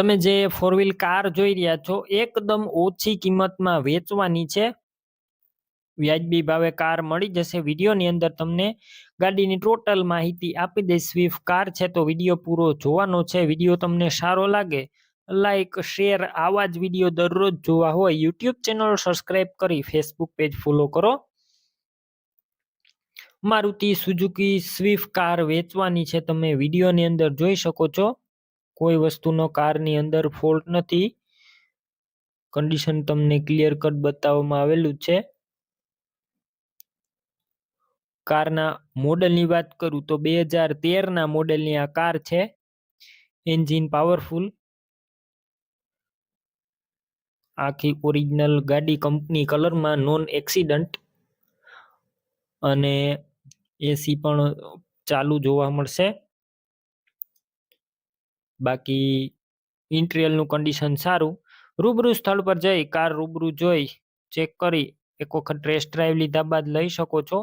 તમે જે four wheel car જોઈ રહ્યા છો, એકદમ ઓછી કિંમતમાં વેચવાની છે. વ્યાજબી ભાવે કાર મળી જશે. વિડીયોની અંદર તમને ગાડીની ટોટલ માહિતી આપી દઈશ. સ્વિફ્ટ કાર છે તો વીડિયો પૂરો જોવાનો છે. વીડિયો તમને સારો લાગે લાઈક શેર આવા જ વીડિયો દરરોજ જોવા હોય. યુટ્યુબ ચેનલ સબસ્ક્રાઈબ કરી ફેસબુક પેજ ફોલો કરો. મારુતિ સુઝુકી સ્વિફ્ટ કાર વેચવાની છે. તમે વિડીયોની અંદર જોઈ શકો છો. કોઈ વસ્તુનો કારની અંદર ફોલ્ટ નથી. કન્ડિશન તમને ક્લિયર કટ બતાવવામાં આવેલું છે. કારના મોડલની વાત કરું તો બે હજાર તેરના મોડેલની આ કાર છે. એન્જિન પાવરફુલ આખી ઓરિજિનલ ગાડી કંપની કલરમાં નોન એક્સિડન્ટ અને એસી પણ ચાલુ જોવા મળશે. બાકી ઇન્ટ્રિયલનું કન્ડિશન સારું, રૂબરૂ સ્થળ પર જઈ, કાર રૂબરૂ જોઈ ચેક કરી, એક વખત ટેસ્ટ ડ્રાઈવ લીધા બાદ લઈ શકો છો.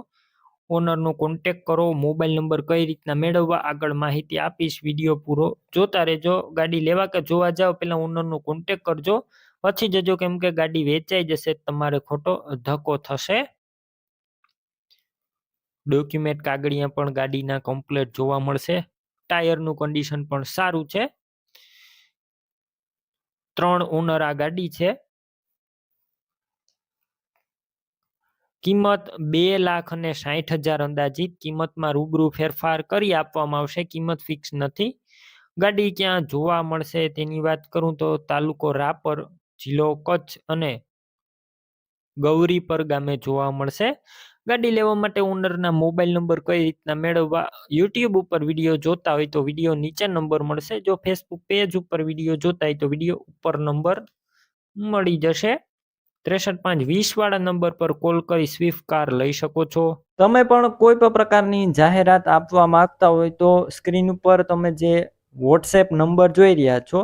ઓનરનો કોન્ટેક કરો મોબાઈલ નંબર કઈ રીતના મેળવવા, આગળ માહિતી આપીશ વીડિયો પૂરો જોતા રહેજો, ગાડી લેવા કે જોવા જાઓ પહેલાં ઓનરનો કોન્ટેક કરજો, પછી જજો કેમ કે ગાડી વેચાઈ જશે, તમારે ખોટો ધક્કો થશે. ડોક્યુમેન્ટ કાગળિયા પણ ગાડીના કમ્પ્લેટ જોવા મળશે. ટાયરનું કન્ડિશન પણ સારું છે. ત્રણ ઓનર આ ગાડી છે. કિંમત બે લાખ અને સાહીઠ હજાર અંદાજિત. કિંમતમાં રૂબરૂ ફેરફાર કરી આપવામાં આવશે. કિંમત ફિક્સ નથી. ગાડી ક્યાં જોવા મળશે તેની વાત કરું તો તાલુકો રાપર, જિલ્લો કચ્છ અને ગૌરીપર ગામે જોવા મળશે. ગાડી લેવા માટે ઓનરના મોબાઈલ નંબર કઈ રીતના મેળવવા યુટ્યુબ ઉપર વીડિયો જોતા હોય તો વીડિયો નીચે નંબર મળશે. જો ફેસબુક પેજ ઉપર વીડિયો જોતા હોય તો વીડિયો ઉપર નંબર મળી જશે. ત્રેસઠ પાંચ વીસ વાળા નંબર પર કોલ કરી સ્વિફ્ટ કાર લઈ શકો છો. તમે પણ કોઈ પણ પ્રકારની જાહેરાત આપવા માંગતા હોય તો સ્ક્રીન ઉપર તમે જે વોટ્સએપ નંબર જોઈ રહ્યા છો